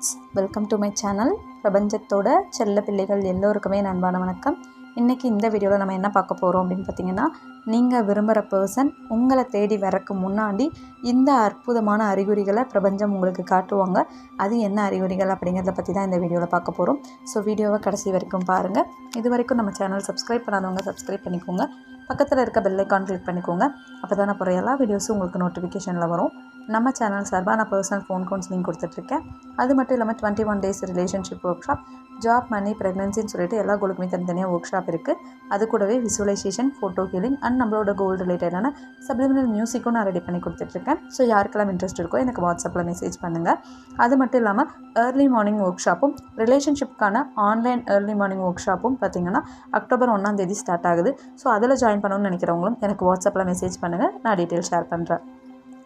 Friends welcome to my channel பிரபஞ்சத்தோட செல்ல பிள்ளைகள் எல்லோருக்குமே அன்பான வணக்கம். இன்றைக்கி இந்த வீடியோவில் நம்ம என்ன பார்க்க போகிறோம் அப்படின்னு பார்த்தீங்கன்னா நீங்கள் விரும்புகிற பர்சன் உங்களை தேடி வரக்கு முன்னாடி இந்த அற்புதமான அறிகுறிகளை பிரபஞ்சம் உங்களுக்கு காட்டுவாங்க. அது என்ன அறிகுறிகள் அப்படிங்கிறத பற்றி தான் இந்த வீடியோவில் பார்க்க போகிறோம் ஸோ வீடியோவை கடைசி வரைக்கும் பாருங்கள் இது வரைக்கும் நம்ம சேனல் சப்ஸ்கிரைப் பண்ணாதவங்க சப்ஸ்கிரைப் பண்ணிக்கோங்க. பக்கத்தில் இருக்க பெல்லைக்கான் கிளிக் பண்ணிக்கோங்க. அப்போ தான் அப்புறம் எல்லா வீடியோஸும் உங்களுக்கு நோட்டிஃபிகேஷனில் வரும். நம்ம சேனல் சார்பாக நான் பர்சனல் ஃபோன் கவுன்சிலிங் கொடுத்துட்ருக்கேன். அது மட்டும் இல்லாமல் twenty one days relationship workshop job money ப்ரெக்னன்சின்னு சொல்லிட்டு எல்லா கோலுக்குமே தனித்தனியாக ஒர்க் ஷாப் இருக்குது அது கூடவே விசுவலைசேஷன் ஃபோட்டோ ஹீலிங் அண்ட் நம்மளோட கோல் ரிலேட்டடான சப்ளிமினல் மியூசிக்கும் நான் ரெடி பண்ணி கொடுத்துட்ருக்கேன். ஸோ யாருக்கெல்லாம் இன்ட்ரெஸ்ட் இருக்கோ எனக்கு வாட்ஸ்அப்பில் மெசேஜ் பண்ணுங்கள் அது மட்டும் இல்லாமல் ஏர்லி மார்னிங் ஒர்க் ஷாப்பும் ரிலேஷன்ஷிப்க்கான ஆன்லைன் ஏர்லி மார்னிங் ஒர்க் ஷாப்பும் பார்த்திங்கன்னா அக்டோபர் ஒன்றாம் தேதி ஸ்டார்ட் ஆகுது. ஸோ அதில் ஜாயின் பண்ணணும்னு நினைக்கிறவங்களும் எனக்கு வாட்ஸ்அப்பில் மெசேஜ் பண்ணுங்கள் நான் டீட்டெயில் ஷேர் பண்ணுறேன்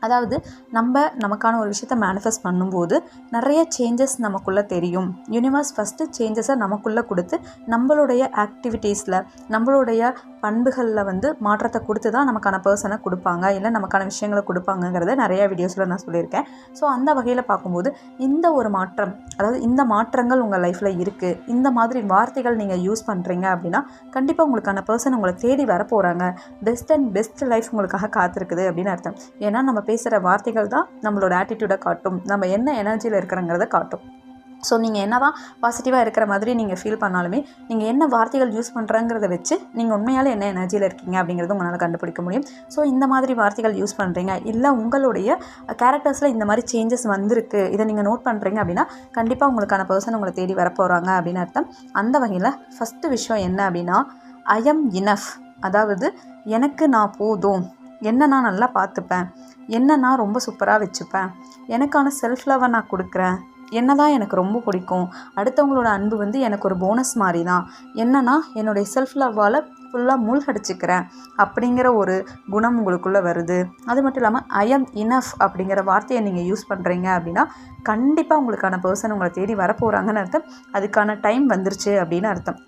அதாவது நம்ம நமக்கான ஒரு விஷயத்தை மேனிஃபெஸ்ட் பண்ணும்போது நிறைய சேஞ்சஸ் நமக்குள்ளே தெரியும். யூனிவர்ஸ் ஃபஸ்ட்டு சேஞ்சஸை நமக்குள்ளே கொடுத்து நம்மளுடைய ஆக்டிவிட்டீஸில் நம்மளுடைய பண்புகளில் வந்து மாற்றத்தை கொடுத்து தான் நமக்கான பர்சனை கொடுப்பாங்க. இல்லை நமக்கான விஷயங்களை கொடுப்பாங்கங்கிறத நிறைய வீடியோஸில் நான் சொல்லியிருக்கேன். ஸோ அந்த வகையில் பார்க்கும்போது இந்த ஒரு மாற்றம் அதாவது இந்த மாற்றங்கள் உங்கள் லைஃப்பில் இருக்குது இந்த மாதிரி வார்த்தைகள் நீங்கள் யூஸ் பண்ணுறீங்க அப்படின்னா கண்டிப்பாக உங்களுக்கான பர்சன் உங்களை தேடி வர போகிறாங்க பெஸ்ட் அண்ட் பெஸ்ட் லைஃப் உங்களுக்காக காத்திருக்குது அப்படின்னு அர்த்தம். ஏன்னா நம்ம பேசுகிற வார்த்தைகள் தான் நம்மளோட ஆட்டிடியூடை காட்டும். நம்ம என்ன எனர்ஜியில் இருக்கிறோங்கிறத காட்டும். ஸோ நீங்கள் என்ன தான் பாசிட்டிவாக இருக்கிற மாதிரி நீங்கள் ஃபீல் பண்ணாலுமே நீங்கள் என்ன வார்த்தைகள் யூஸ் பண்ணுறங்கிறத வச்சு நீங்கள் உண்மையால் என்ன எனர்ஜியில் இருக்கீங்க அப்படிங்கிறது உங்களால் கண்டுபிடிக்க முடியும். ஸோ இந்த மாதிரி வார்த்தைகள் யூஸ் பண்ணுறீங்க இல்லை உங்களுடைய கேரக்டர்ஸில் இந்த மாதிரி சேஞ்சஸ் வந்திருக்கு. இதை நீங்கள் நோட் பண்ணுறீங்க அப்படின்னா கண்டிப்பாக உங்களுக்கான பர்சன் உங்களை தேடி வரப்போகிறாங்க அப்படின்னு அர்த்தம். அந்த வகையில் ஃபஸ்ட்டு விஷயம் என்ன அப்படின்னா ஐ எம் இனஃப் அதாவது எனக்கு நான் போதும். என்ன நான் நல்லா பார்த்துப்பேன்? என்ன நான் ரொம்ப சூப்பராக வச்சுப்பேன்? எனக்கான செல்ஃப் லவ்வை நான் கொடுக்குறேன். என்ன தான் எனக்கு ரொம்ப பிடிக்கும். அடுத்தவங்களோட அன்பு வந்து எனக்கு ஒரு போனஸ் மாதிரி தான் என்னன்னா என்னுடைய செல்ஃப் லவ்வால் ஃபுல்லாக மூழ்கடிச்சிக்கிறேன். அப்படிங்கிற ஒரு குணம் உங்களுக்குள்ளே வருது. அது மட்டும் இல்லாமல் ஐ எம் இனஃப் அப்படிங்கிற வார்த்தையை நீங்கள் யூஸ் பண்ணுறீங்க அப்படின்னா கண்டிப்பாக உங்களுக்கான பர்சன் உங்களை தேடி வரப்போகிறாங்கன்னு அர்த்தம். அதுக்கான டைம் வந்துருச்சு அப்படின்னு அர்த்தம்.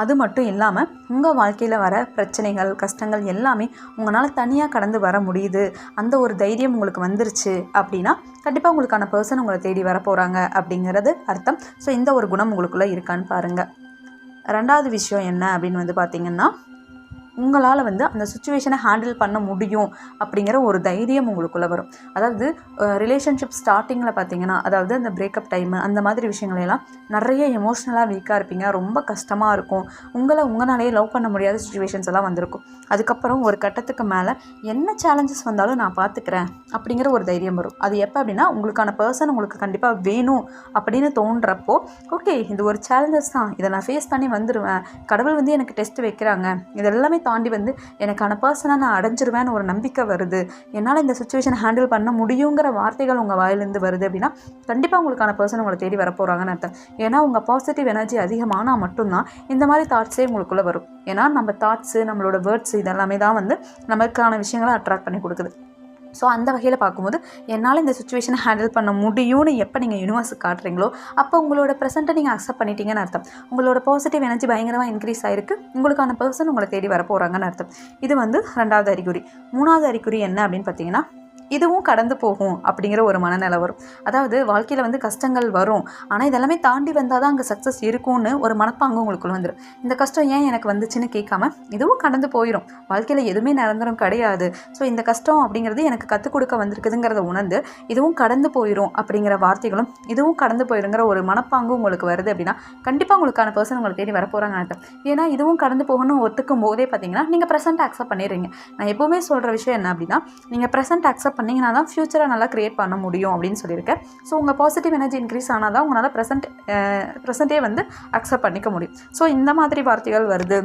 அது மட்டும் இல்லாமல் உங்கள் வாழ்க்கையில் வர பிரச்சனைகள் கஷ்டங்கள் எல்லாமே உங்களால் தனியாக கடந்து வர முடியுது. அந்த ஒரு தைரியம் உங்களுக்கு வந்துருச்சு அப்படின்னா கண்டிப்பாக உங்களுக்கான பர்சன் உங்களை தேடி வர போகிறாங்க அப்படிங்கிறது அர்த்தம். ஸோ இந்த ஒரு குணம் உங்களுக்குள்ளே இருக்கான்னு பாருங்கள் ரெண்டாவது விஷயம் என்ன அப்படின்னு வந்து பார்த்திங்கன்னா உங்களால் வந்து அந்த சுச்சுவேஷனை ஹேண்டில் பண்ண முடியும் அப்படிங்கிற ஒரு தைரியம் உங்களுக்குள்ளே வரும். அதாவது ரிலேஷன்ஷிப் ஸ்டார்டிங்கில் பார்த்தீங்கன்னா அதாவது அந்த பிரேக்கப் டைமு அந்த மாதிரி விஷயங்களெல்லாம் நிறைய எமோஷ்னலாக வீக்காக இருப்பீங்க. ரொம்ப கஷ்டமாக இருக்கும். உங்களை உங்களாலேயே லவ் பண்ண முடியாத சுச்சுவேஷன்ஸ் எல்லாம் வந்திருக்கும். அதுக்கப்புறம் ஒரு கட்டத்துக்கு மேலே என்ன சேலஞ்சஸ் வந்தாலும் நான் பார்த்துக்கிறேன் அப்படிங்கிற ஒரு தைரியம் வரும். அது எப்போ அப்படின்னா உங்களுக்கான பர்சன் உங்களுக்கு கண்டிப்பாக வேணும் அப்படின்னு தோன்றப்போ ஓகே இது ஒரு சேலஞ்சஸ் தான். இதை நான் ஃபேஸ் பண்ணி வந்துடுவேன் கடவுள் வந்து எனக்கு டெஸ்ட் வைக்கிறாங்க. இதெல்லாமே தாண்டி வந்து எனக்கான பர்சனாக நான் அடைஞ்சிருவேன்னு ஒரு நம்பிக்கை வருது. என்னால் இந்த சுச்சுவேஷனை ஹேண்டில் பண்ண முடியுங்கிற வார்த்தைகள் உங்கள் வாயிலேருந்து வருது அப்படின்னா கண்டிப்பாக உங்களுக்கான பர்சன் உங்களை தேடி வரப்போகிறாங்கன்னு அர்த்தம். ஏன்னா உங்கள் பாசிட்டிவ் எனர்ஜி அதிகமானால் மட்டும்தான் இந்த மாதிரி தாட்ஸே உங்களுக்குள்ளே வரும். ஏன்னா நம்ம தாட்ஸு நம்மளோட வேர்ட்ஸ் இதெல்லாமே தான் வந்து நமக்கான விஷயங்களை அட்ராக்ட் பண்ணி கொடுக்குது. ஸோ அந்த வகையில் பார்க்கும்போது என்னால் இந்த சுச்சுவேஷனை ஹேண்டில் பண்ண முடியும்னு எப்போ நீங்கள் யூனிவர்ஸுக்கு காட்டுறீங்களோ அப்போ உங்களோட ப்ரெசென்ட்டை நீங்கள் அக்செப்ட் பண்ணிட்டீங்கன்னு அர்த்தம். உங்களோட பாசிட்டிவ் எனர்ஜி பயங்கரமாக இன்க்ரீஸ் ஆகிருக்கு உங்களுக்கான பர்சன் உங்களை தேடி வர போகிறாங்கன்னு அர்த்தம். இது வந்து ரெண்டாவது அறிகுறி. மூணாவது அறிகுறி என்ன அப்படின்னு பார்த்தீங்கன்னா இதுவும் கடந்து போகும் அப்படிங்கிற ஒரு மனநிலை வரும். அதாவது வாழ்க்கையில் வந்து கஷ்டங்கள் வரும். ஆனால் இதெல்லாமே தாண்டி வந்தால் தான் அங்கே சக்ஸஸ் இருக்கும்னு ஒரு மனப்பாங்கு உங்களுக்குள்ள வந்துடும் இந்த கஷ்டம் ஏன் எனக்கு வந்துச்சுன்னு கேட்காம இதுவும் கடந்து போயிடும் வாழ்க்கையில் எதுவுமே நிரந்தரம் கிடையாது. ஸோ இந்த கஷ்டம் அப்படிங்கிறது எனக்கு கற்றுக் கொடுக்க வந்திருக்குதுங்கிறத உணர்ந்து இதுவும் கடந்து போயிடும் அப்படிங்கிற வார்த்தைகளும் இதுவும் கடந்து போயிருங்கிற ஒரு மனப்பாங்கு உங்களுக்கு வருது அப்படின்னா கண்டிப்பாக உங்களுக்கான பர்சன் உங்களை தேடி வரப்போகிறாங்க அர்த்தம். ஏன்னா இதுவும் கடந்து போகணும்னு ஒத்துக்கும் போதே பார்த்தீங்கன்னா நீங்கள் ப்ரெசென்ட் அக்செப்ட் பண்ணிடுறீங்க. நான் எப்போவுமே சொல்கிற விஷயம் என்ன அப்படின்னா நீங்கள் ப்ரெசென்ட் அக்செப்ட் பண்ணிங்கன்னா தான் ஃப்யூச்சரை நல்லா க்ரியேட் பண்ண முடியும் அப்படின்னு சொல்லியிருக்கேன். ஸோ உங்கள் பாசிட்டிவ் எனர்ஜி இன்க்ரீஸ் ஆனால் தான் உங்களால் ப்ரெசென்ட் ப்ரெசென்ட்டே வந்து அக்செப்ட் பண்ணிக்க முடியும். ஸோ இந்த மாதிரி வார்த்தைகள் வருது.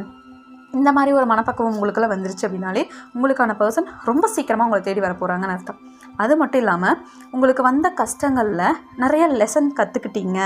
இந்த மாதிரி ஒரு மனப்பக்குவம் உங்களுக்குள்ள வந்துருச்சு அப்படின்னாலே உங்களுக்கான பர்சன் ரொம்ப சீக்கிரமாக உங்களை தேடி வர போகிறாங்கன்னு அர்த்தம். அது மட்டும் இல்லாமல் உங்களுக்கு வந்த கஷ்டங்களில் நிறைய லெசன் கற்றுக்கிட்டீங்க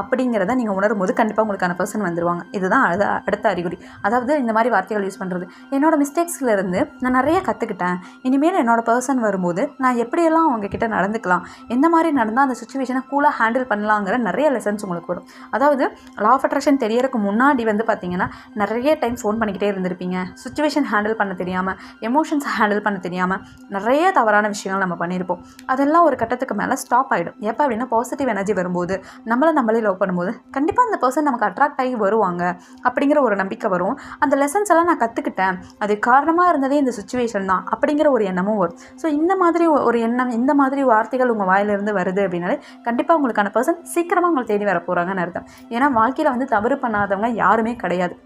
அப்படிங்கிறத நீங்கள் உணரும் போது கண்டிப்பாக உங்களுக்கான பர்சன் வந்துடுவாங்க இதுதான் அத அடுத்த அறிகுறி. அதாவது இந்த மாதிரி வார்த்தைகள் யூஸ் பண்ணுறது என்னோடய மிஸ்டேக்ஸ்லேருந்து நான் நிறைய கற்றுக்கிட்டேன் இனிமேல் என்னோடய பர்சன் வரும்போது நான் எப்படியெல்லாம் அவங்கக்கிட்ட நடந்துக்கலாம் எந்த மாதிரி நடந்தால் அந்த சுச்சுவேஷனை கூலாக ஹேண்டில் பண்ணலாங்கிற நிறைய லெசன்ஸ் உங்களுக்கு வரும். அதாவது லா ஆஃப் அட்ராக்ஷன் தெரியறதுக்கு முன்னாடி வந்து பார்த்தீங்கன்னா நிறைய டைம் ஃபோன் பண்ணிக்கிட்டே இருந்திருப்பீங்க. சுச்சுவேஷன் ஹேண்டில் பண்ண தெரியாமல் எமோஷன்ஸ் ஹேண்டில் பண்ண தெரியாமல் நிறைய தவறான விஷயங்கள் நம்ம பண்ணியிருப்போம் அதெல்லாம் ஒரு கட்டத்துக்கு மேலே ஸ்டாப் ஆகிடும் எப்போ அப்படின்னா பாசிட்டிவ் எனர்ஜி வரும்போது நம்மளை நம்மளே லவ் பண்ணும்போது கண்டிப்பாக அந்த பர்சன் நமக்கு அட்ராக்ட் ஆகி வருவாங்க அப்படிங்கிற ஒரு நம்பிக்கை வரும். அந்த லெசன்ஸ் எல்லாம் நான் கற்றுக்கிட்டேன் அது காரணமாக இருந்ததே இந்த சுச்சுவேஷன் தான் அப்படிங்கிற ஒரு எண்ணமும் வரும். ஸோ இந்த மாதிரி ஒரு எண்ணம் இந்த மாதிரி வார்த்தைகள் உங்கள் வாயிலிருந்து வருது அப்படின்னாலே கண்டிப்பாக உங்களுக்கான பர்சன் சீக்கிரமாக உங்களை தேடி வர போகிறாங்கன்னு அர்த்தம். ஏன்னா வாழ்க்கையில் வந்து தவறு பண்ணாதவங்க யாருமே கிடையாது.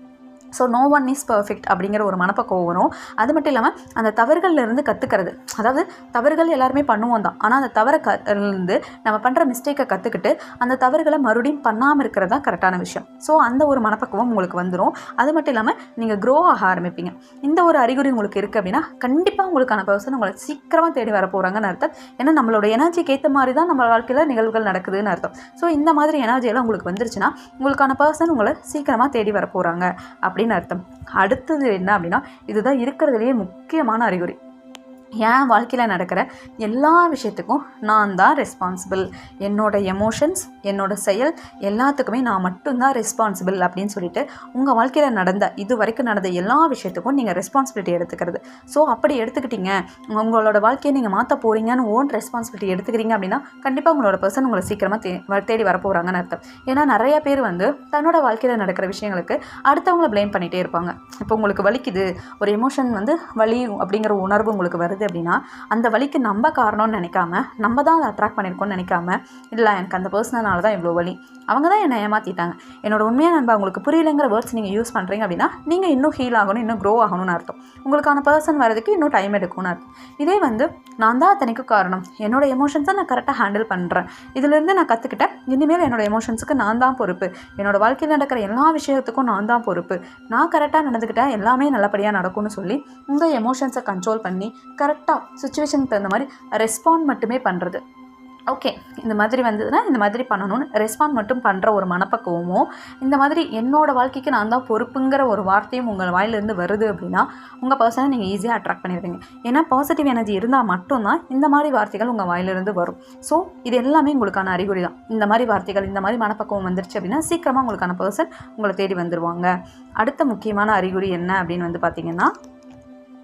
So no one is perfect அப்படிங்கிற ஒரு மனப்பக்குவம் வரும். அது மட்டும் இல்லாமல் அந்த தவறுகள்லேருந்து கற்றுக்கிறது அதாவது தவறுகள் எல்லாருமே பண்ணுவோம் தான். ஆனால் அந்த தவறை க இருந்து நம்ம பண்ணுற மிஸ்டேக்கை கற்றுக்கிட்டு அந்த தவறுகளை மறுபடியும் பண்ணாமல் இருக்கிறது தான் கரெக்டான விஷயம். ஸோ அந்த ஒரு மனப்பக்குவம் உங்களுக்கு வந்துடும் அது மட்டும் இல்லாமல் நீங்கள் க்ரோ ஆக ஆரம்பிப்பீங்க. இந்த ஒரு அறிகுறி உங்களுக்கு இருக்குது அப்படின்னா கண்டிப்பாக உங்களுக்கான பர்சன் உங்களை சீக்கிரமாக தேடி வர போகிறாங்கன்னு அர்த்தம். ஏன்னா நம்மளோட எனர்ஜிக்கு ஏற்ற மாதிரி தான் நம்ம வாழ்க்கையில் நிகழ்வுகள் நடக்குதுன்னு அர்த்தம். ஸோ இந்த மாதிரி எனர்ஜியெல்லாம் உங்களுக்கு வந்துருச்சுன்னா உங்களுக்கான பர்சன் உங்களை சீக்கிரமாக தேடி வர போகிறாங்க அப்படின்னு அர்த்தம். அடுத்தது என்ன அப்படின்னா இதுதான் இருக்கிறதுலேயே முக்கியமான அறிகுறி. என் வாழ்க்கையில் நடக்கிற எல்லா விஷயத்துக்கும் நான் தான் ரெஸ்பான்சிபிள் என்னோடய எமோஷன்ஸ் என்னோடய செயல் எல்லாத்துக்குமே நான் மட்டும்தான் ரெஸ்பான்சிபிள் அப்படின்னு சொல்லிட்டு உங்கள் வாழ்க்கையில் நடந்த இது வரைக்கும் நடந்த எல்லா விஷயத்துக்கும் நீங்கள் ரெஸ்பான்சிபிலிட்டி எடுத்துக்கிறது. ஸோ அப்படி எடுத்துக்கிட்டீங்க. உங்களோட வாழ்க்கையை நீங்கள் மாற்ற போகிறீங்கன்னு ஓன் ரெஸ்பான்சிபிலிட்டி எடுத்துக்கிறீங்க அப்படின்னா கண்டிப்பாக உங்களோட பர்சன் உங்களை சீக்கிரமாக தே தேடி வரப்போகிறாங்கன்னு அர்த்தம். ஏன்னா நிறைய பேர் வந்து தன்னோட வாழ்க்கையில் நடக்கிற விஷயங்களுக்கு அடுத்தவங்களை ப்ளேம் பண்ணிகிட்டே இருப்பாங்க. இப்போ உங்களுக்கு வலிக்குது ஒரு எமோஷன் வந்து வலி அப்படிங்கிற உணர்வு உங்களுக்கு வருது. அப்படின்னா அந்த வலிக்கு நம்ம காரணம்னு நினைக்காம நம்ம தான் அதை அட்ராக்ட் பண்ணியிருக்கோம்னு நினைக்காம இல்லை எனக்கு அந்த பர்சனனால தான் இவ்வளோ வலி. அவங்க தான் என்னை ஏமாற்றிட்டாங்க என்னோட உண்மையான நண்பா உங்களுக்கு புரியலைங்கிற வேர்ட்ஸ் நீங்கள் யூஸ் பண்ணுறீங்க அப்படின்னா நீங்கள் இன்னும் ஹீல் ஆகணும் இன்னும் க்ரோ ஆகணும்னு அர்த்தம். உங்களுக்கான பர்சன் வரதுக்கு இன்னும் டைம் எடுக்கும்னு அர்த்தம். இதே வந்து நான் தான் அத்தனைக்கு காரணம். என்னோட எமோஷன்ஸை நான் கரெக்டாக ஹேண்டில் பண்ணுறேன் இதுலேருந்து நான் கற்றுக்கிட்டேன் இனிமேல் என்னோட எமோஷன்ஸுக்கு நான் தான் பொறுப்பு. என்னோட வாழ்க்கையில் நடக்கிற எல்லா விஷயத்துக்கும் நான் தான் பொறுப்பு. நான் கரெக்டாக நடந்துக்கிட்டேன் எல்லாமே நல்லபடியாக நடக்கும்னு சொல்லி உங்கள் எமோஷன்ஸை கண்ட்ரோல் பண்ணி கரெக்டாக சுச்சுவேஷனுக்கு தகுந்த மாதிரி ரெஸ்பாண்ட் மட்டுமே பண்ணுறது ஓகே இந்த மாதிரி வந்ததுன்னா இந்த மாதிரி பண்ணணும்னு ரெஸ்பாண்ட் மட்டும் பண்ணுற ஒரு மனப்பக்குவமும் இந்த மாதிரி என்னோடய வாழ்க்கைக்கு நான் தான் பொறுப்புங்கிற ஒரு வார்த்தையும் உங்கள் வாயிலிருந்து வருது அப்படின்னா உங்கள் பர்சனை நீங்கள் ஈஸியாக அட்ராக்ட் பண்ணிடுவீங்க. ஏன்னா பாசிட்டிவ் எனர்ஜி இருந்தால் மட்டும்தான் இந்த மாதிரி வார்த்தைகள் உங்கள் வாயிலிருந்து வரும். ஸோ இது எல்லாமே உங்களுக்கான அறிகுறி தான். இந்த மாதிரி வார்த்தைகள் இந்த மாதிரி மனப்பக்குவம் வந்துருச்சு அப்படின்னா சீக்கிரமாக உங்களுக்கான பர்சன் உங்களை தேடி வந்துடுவாங்க அடுத்த முக்கியமான அறிகுறி என்ன அப்படின்னு வந்து பார்த்தீங்கன்னா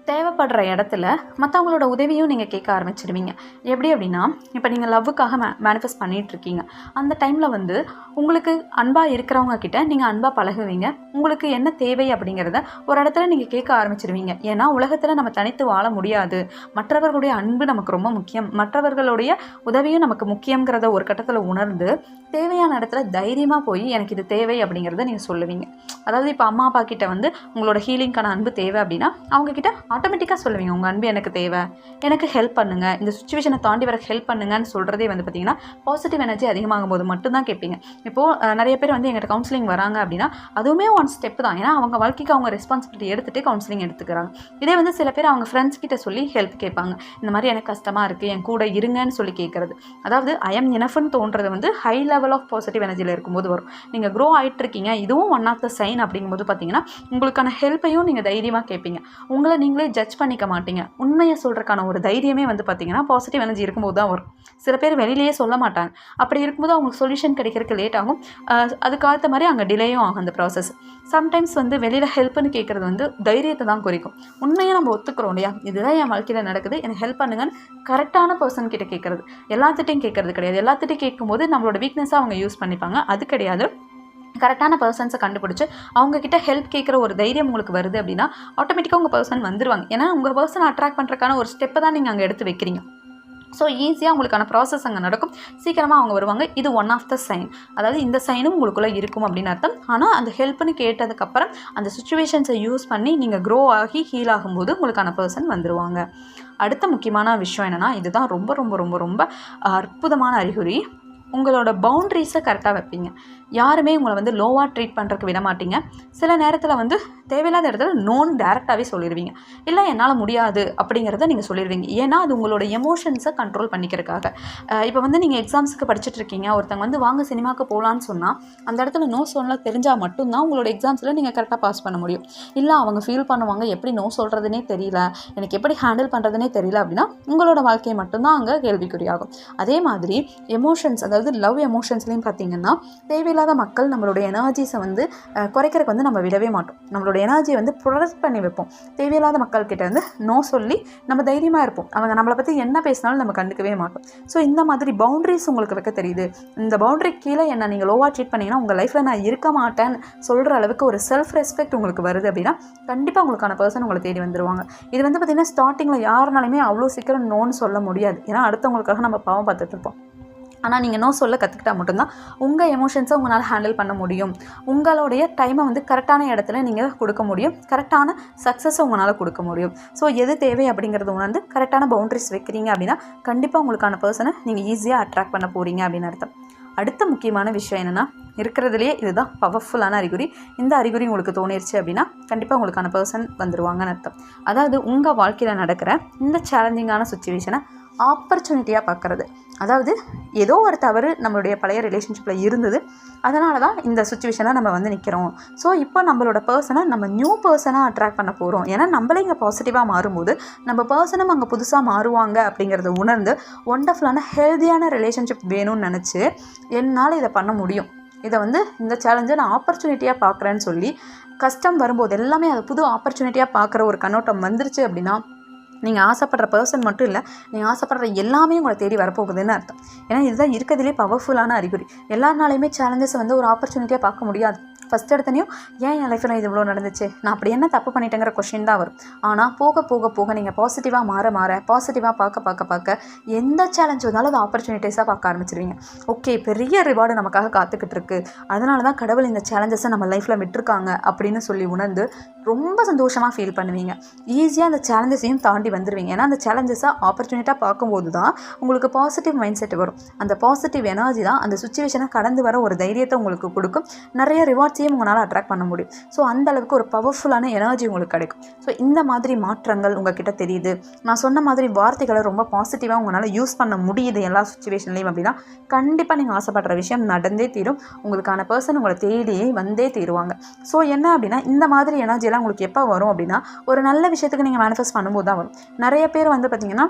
தேவைப்படுற இடத்துல மற்றவங்களோட உதவியும் நீங்கள் கேட்க ஆரம்பிச்சிடுவீங்க எப்படி அப்படின்னா இப்போ நீங்கள் லவ்வுக்காக மே மேனிஃபெஸ்ட் பண்ணிகிட்ருக்கீங்க அந்த டைமில் வந்து உங்களுக்கு அன்பாக இருக்கிறவங்க கிட்ட நீங்கள் அன்பாக பழகுவீங்க. உங்களுக்கு என்ன தேவை அப்படிங்கிறத ஒரு இடத்துல நீங்கள் கேட்க ஆரம்பிச்சிடுவீங்க ஏன்னா உலகத்தில் நம்ம தனித்து வாழ முடியாது. மற்றவர்களுடைய அன்பு நமக்கு ரொம்ப முக்கியம். மற்றவர்களுடைய உதவியும் நமக்கு முக்கியங்கிறத ஒரு கட்டத்தில் உணர்ந்து தேவையான இடத்துல தைரியமாக போய் எனக்கு இது தேவை அப்படிங்கிறத நீங்கள் சொல்லுவீங்க. அதாவது இப்போ அம்மா அப்பா கிட்ட வந்து உங்களோட ஹீலிங்க்கான அன்பு தேவை அப்படின்னா அவங்கக்கிட்ட ஆட்டோமேட்டிக்காக சொல்லுவீங்க உங்கள் அன்பு எனக்கு தேவை. எனக்கு ஹெல்ப் பண்ணுங்கள் இந்த சுச்சுவேஷனை தாண்டி வர ஹெல்ப் பண்ணுங்கன்னு சொல்கிறதே வந்து பார்த்தீங்கன்னா பாசிட்டிவ் எனர்ஜி அதிகமாகும் போது மட்டும்தான் கேட்பீங்க. இப்போது நிறைய பேர் வந்து எங்கள்கிட்ட கவுன்சிலிங் வராங்க அப்படின்னா அதுவுமே ஒன் ஸ்டெப் தான். ஏன்னா அவங்க வாழ்க்கைக்கு அவங்க ரெஸ்பான்சிபிலிட்டி எடுத்துகிட்டு கவுன்சிலிங் எடுத்துக்கிறாங்க. இதே வந்து சில பேர் அவங்க ஃப்ரெண்ட்ஸ் கிட்ட சொல்லி ஹெல்ப் கேட்பாங்க. இந்த மாதிரி எனக்கு கஷ்டமாக இருக்குது என் கூட இருங்கன்னு சொல்லி கேட்குறது. அதாவது ஐஎம் எனஃப்னு தோன்றது வந்து ஹை லெவல் ஆஃப் பாசிட்டிவ் எனர்ஜியில் இருக்கும்போது வரும். நீங்கள் க்ரோ ஆகிட்டு இருக்கீங்க இதுவும் ஒன் ஆஃப் த சைன் அப்படிங்கும்போது பார்த்தீங்கன்னா உங்களுக்கான ஹெல்ப்பையும் நீங்கள் தைரியமாக கேட்பீங்க. உங்களை நீங்களே ஜட்ஜ் பண்ணிக்க மாட்டீங்க. உண்மையை சொல்கிறக்கான ஒரு தைரியமே வந்து பார்த்தீங்கன்னா பாசிட்டிவ் எனர்ஜி இருக்கும்போது தான் வரும். சில பேர் வெளியிலேயே சொல்ல மாட்டாங்க. அப்படி இருக்கும்போது அவங்களுக்கு சொல்யூஷன் கிடைக்கிறதுக்கு லேட் ஆகும். அதுக்கு அதுக்கேற்ற மாதிரி அங்கே டிலேயும் ஆகும் அந்த ப்ராசஸ் சம்டைம்ஸ் வந்து வெளியில் ஹெல்ப்னு கேட்குறது வந்து தைரியத்தை தான் குறிக்கும். உண்மையை நம்ம ஒத்துக்கிறோம் இல்லையா? இதுதான் என் வாழ்க்கையில் நடக்குது. எனக்கு ஹெல்ப் பண்ணுங்கன்னு கரெக்டான பர்சன் கிட்ட கேட்குறது எல்லாத்திட்டையும் கேட்கறது கிடையாது. எல்லாத்திட்டையும் கேட்கும்போது நம்மளோட வீக்னஸாக அவங்க யூஸ் பண்ணிப்பாங்க. அது கிடையாது. கரெக்டான பர்சன்ஸை கண்டுபிடிச்சி அவங்கக்கிட்ட ஹெல்ப் கேட்குற ஒரு தைரியம் உங்களுக்கு வருது அப்படின்னா ஆட்டோமேட்டிக்காக உங்கள் பர்சன் வந்துருவாங்க. ஏன்னா உங்கள் பர்சனை அட்ராக்ட் பண்ணுறக்கான ஒரு ஸ்டெப்பை தான் நீங்கள் அங்கே எடுத்து வைக்கிறீங்க. ஸோ ஈஸியாக உங்களுக்கான ப்ராசஸ் அங்கே நடக்கும். சீக்கிரமாக அவங்க வருவாங்க. இது ஒன் ஆஃப் த சைன் அதாவது இந்த சைனும் உங்களுக்குள்ளே இருக்கும் அப்படின்னு அர்த்தம். ஆனால் அந்த ஹெல்ப்னு கேட்டதுக்கப்புறம் அந்த சுச்சுவேஷன்ஸை யூஸ் பண்ணி நீங்கள் க்ரோ ஆகி ஹீல் ஆகும்போது உங்களுக்கான பர்சன் வந்துடுவாங்க அடுத்த முக்கியமான விஷயம் என்னென்னா இதுதான் ரொம்ப ரொம்ப ரொம்ப ரொம்ப அற்புதமான அறிகுறி. உங்களோட பவுண்ட்ரிஸை கரெக்டாக வைப்பீங்க. யாருமே உங்களை வந்து லோவாக ட்ரீட் பண்ணுறதுக்கு விட மாட்டீங்க. சில நேரத்தில் வந்து தேவையில்லாத இடத்துல நோன் டேரெக்டாகவே சொல்லிடுவீங்க இல்லை என்னால் முடியாது அப்படிங்கிறத நீங்கள் சொல்லிடுவீங்க ஏன்னா அது உங்களோட எமோஷன்ஸை கண்ட்ரோல் பண்ணிக்கிறதுக்காக. இப்போ வந்து நீங்கள் எக்ஸாம்ஸுக்கு படிச்சுட்டு இருக்கீங்க. ஒருத்தங்க வந்து வாங்க சினிமாவுக்கு போகலான்னு சொன்னால் அந்த இடத்துல நோ சொன்னால் தெரிஞ்சால் மட்டும்தான் உங்களோட எக்ஸாம்ஸில் நீங்கள் கரெக்டாக பாஸ் பண்ண முடியும். இல்லை அவங்க ஃபீல் பண்ணுவாங்க எப்படி நோ சொல்கிறதுனே தெரியல எனக்கு எப்படி ஹேண்டில் பண்ணுறதுனே தெரியல அப்படின்னா உங்களோட வாழ்க்கையை மட்டும்தான் அங்கே கேள்விக்குறியாகும். அதே மாதிரி எமோஷன்ஸ் அதாவது லவ் எமோஷன்ஸ்லேயும் பார்த்தீங்கன்னா தேவையில்லாத மக்கள் நம்மளுடைய எனர்ஜிஸை வந்து குறைக்கிறதுக்கு வந்து நம்ம விடவே மாட்டோம். நம்மளோட எனர்ஜியை வந்து ப்ரொடக்ட் பண்ணி வைப்போம். தேவையில்லாத மக்கள்கிட்ட வந்து நோ சொல்லி நம்ம தைரியமாக இருப்போம். அவங்க நம்மளை பற்றி என்ன பேசினாலும் நம்ம கண்டுக்கவே மாட்டோம். ஸோ இந்த மாதிரி பவுண்ட்ரிஸ் உங்களுக்கு வைக்க தெரியுது. இந்த பவுண்ட்ரி கீழே என்ன நீங்கள் லோவாக ட்ரீட் பண்ணிங்கன்னா உங்கள் லைஃப்பில் நான் இருக்க மாட்டேன்னு சொல்கிற அளவுக்கு ஒரு செல்ஃப் ரெஸ்பெக்ட் உங்களுக்கு வருது அப்படின்னா கண்டிப்பாக உங்களுக்கான பர்சன் உங்களை தேடி வந்துடுவாங்க இது வந்து பார்த்திங்கன்னா ஸ்டார்டிங்கில் யாருனாலுமே அவ்வளோ சீக்கிரம் நோன்னு சொல்ல முடியாது. ஏன்னா அடுத்தவங்களுக்காக நம்ம பாவம் பார்த்துட்ருப்போம் ஆனால் நீங்கள் நோ சொல்ல கற்றுக்கிட்டா மட்டும்தான் உங்கள் எமோஷன்ஸை உங்களால் ஹேண்டில் பண்ண முடியும். உங்களுடைய டைமை வந்து கரெக்டான இடத்துல நீங்கள் கொடுக்க முடியும். கரெக்டான சக்ஸஸை உங்களால் கொடுக்க முடியும். ஸோ எது தேவை அப்படிங்கிறது உணர்ந்து கரெக்டான பவுண்டரிஸ் வைக்கிறீங்க அப்படின்னா கண்டிப்பாக உங்களுக்கான பர்சனை நீங்கள் ஈஸியாக அட்ராக்ட் பண்ண போகிறீங்க அப்படின்னு அர்த்தம். அடுத்த முக்கியமான விஷயம் என்னென்னா இருக்கிறதுலையே இதுதான் பவர்ஃபுல்லான அறிகுறி. இந்த அறிகுறி உங்களுக்கு தோணிருச்சு அப்படின்னா கண்டிப்பாக உங்களுக்கான பர்சன் வந்துடுவாங்கன்னு அர்த்தம். அதாவது உங்கள் வாழ்க்கையில் நடக்கிற இந்த சேலஞ்சிங்கான சுச்சுவேஷனை ஆப்பர்ச்சுனிட்டியாக பார்க்குறது. அதாவது ஏதோ ஒரு தவறு நம்மளுடைய பழைய ரிலேஷன்ஷிப்பில் இருந்தது. அதனால தான் இந்த சுச்சுவேஷனாக நம்ம வந்து நிற்கிறோம் ஸோ இப்போ நம்மளோட பர்சனை நம்ம நியூ பர்சனாக அட்ராக்ட் பண்ண போகிறோம் ஏன்னா நம்மளே இங்கே பாசிட்டிவாக மாறும்போது நம்ம பர்சனும் அங்கே புதுசாக மாறுவாங்க அப்படிங்கிறத உணர்ந்து ஒண்டர்ஃபுல்லான ஹெல்த்தியான ரிலேஷன்ஷிப் வேணும்னு நினச்சி என்னால் இதை பண்ண முடியும். இதை வந்து இந்த சேலஞ்சை நான் ஆப்பர்ச்சுனிட்டியாக பார்க்குறேன்னு சொல்லி கஷ்டம் வரும்போது எல்லாமே அது புது ஆப்பர்ச்சுனிட்டியாக பார்க்குற ஒரு கண்ணோட்டம் வந்துருச்சு அப்படின்னா நீங்கள் ஆசைப்படுற பர்சன் மட்டும் இல்லை நீங்கள் ஆசைப்படுற எல்லாமே உங்களை தேடி வரப்போகுதுன்னு அர்த்தம். ஏன்னா இதுதான் இருக்கிறதுலே பவர்ஃபுல்லான அறிகுறி. எல்லாருனாலையுமே சேலஞ்சஸ் வந்து ஒரு ஆப்பர்ச்சுனிட்டியாக பார்க்க முடியாது. ஃபஸ்ட் எடுத்தனையும் ஏன் என் லைஃப்பில் இது இவ்வளோ நடந்துச்சு? நான் அப்படி என்ன தப்பு பண்ணிட்டேங்கிற கொஷின் தான் வரும். ஆனால் போக போக போக நீங்கள் பாசிட்டிவாக மாற மாற பாசிட்டிவாக பார்க்க பார்க்க பார்க்க எந்த சேலஞ்ச் வந்தாலும் அது ஆப்பர்ச்சுனிட்டிஸாக பார்க்க ஆரம்பிச்சிருவீங்க. ஓகே பெரிய ரிவார்டு நமக்காக காத்துக்கிட்டு இருக்கு. அதனால தான் கடவுள் இந்த சேலஞ்சஸை நம்ம லைஃப்பில் விட்டுருக்காங்க அப்படின்னு சொல்லி உணர்ந்து ரொம்ப சந்தோஷமாக ஃபீல் பண்ணுவீங்க. ஈஸியாக அந்த சேலஞ்சஸையும் தாண்டி வந்துடுவீங்க ஏன்னா அந்த சேலஞ்சஸை ஆப்பர்ச்சுனிட்டாக பார்க்கும்போது தான் உங்களுக்கு பாசிட்டிவ் மைண்ட் செட் வரும். அந்த பாசிட்டிவ் எனர்ஜி தான் அந்த சுச்சுவேஷனை கடந்து வர ஒரு தைரியத்தை உங்களுக்கு கொடுக்கும். நிறைய ரிவார்ட்ஸையும் உங்களால் அட்ராக்ட் பண்ண முடியும். ஸோ அந்த அளவுக்கு ஒரு பவர்ஃபுல்லான எனர்ஜி உங்களுக்கு கிடைக்கும். ஸோ இந்த மாதிரி மாற்றங்கள் உங்ககிட்ட தெரியுது. நான் சொன்ன மாதிரி வார்த்தைகளை ரொம்ப பாசிட்டிவாக உங்களால் யூஸ் பண்ண முடியுது எல்லா சுச்சுவேஷன்லையும் அப்படின்னா கண்டிப்பாக நீங்கள் ஆசைப்படுற விஷயம் நடந்தே தீரும். உங்களுக்கான பர்சன் உங்களை தேடியே வந்தே தீருவாங்க. ஸோ என்ன அப்படின்னா இந்த மாதிரி எனர்ஜியெல்லாம் உங்களுக்கு எப்போ வரும் அப்படின்னா ஒரு நல்ல விஷயத்துக்கு நீங்கள் மேனிஃபெஸ்ட் பண்ணும்போது தான் வரும். நிறைய பேர் வந்து பார்த்திங்கன்னா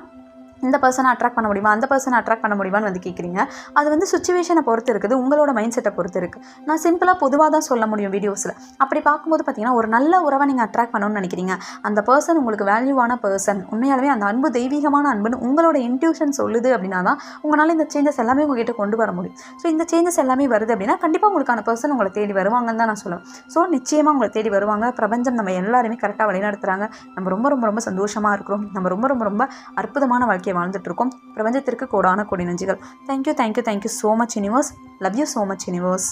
இந்த பர்சனை அட்ராக்ட் பண்ண முடியுமா? அந்த பர்சனை அட்ராக்ட் பண்ண முடியுமான்னு வந்து கேட்குறீங்க அது வந்து சுச்சுவேஷனை பொறுத்து இருக்குது. உங்களோட மைண்ட் செட்டை பொறுத்து இருக்குது நான் சிம்பிளாக பொதுவாக தான் சொல்ல முடியும் வீடியோஸில் அப்படி பார்க்கும்போது பார்த்தீங்கன்னா ஒரு நல்ல உறவை நீங்கள் அட்ராக்ட் பண்ணணும்னு நினைக்கிறீங்க. அந்த பர்சன் உங்களுக்கு வேல்யூவான பர்சன் உண்மையாலுமே அந்த அன்பு தெய்வீகமான அன்புன்னு உங்களோட இன்ட்யூஷன் சொல்லுது அப்படின்னா தான் உங்களால் இந்த சேஞ்சஸ் எல்லாமே உங்ககிட்ட கொண்டு வர முடியும். ஸோ இந்த சேஞ்சஸ் எல்லாமே வருது அப்படின்னா கண்டிப்பாக உங்களுக்கான பர்சன் உங்களை தேடி வருவாங்கன்னு தான் நான் சொல்லுவேன். ஸோ நிச்சயமாக உங்களை தேடி வருவாங்க. பிரபஞ்சம் நம்ம எல்லாருமே கரெக்டாக வழிநடத்துகிறாங்க நம்ம ரொம்ப ரொம்ப ரொம்ப சந்தோஷமாக இருக்கிறோம். நம்ம ரொம்ப ரொம்ப ரொம்ப அற்புதமான வாழ்க்கை வாழ்ந்துட்டு வாழ்ந்துட்டுருக்கோம். பிரபஞ்சத்திற்கு கோடான கொடி நன்றிகள் thank you thank you thank you so much universe love you so much universe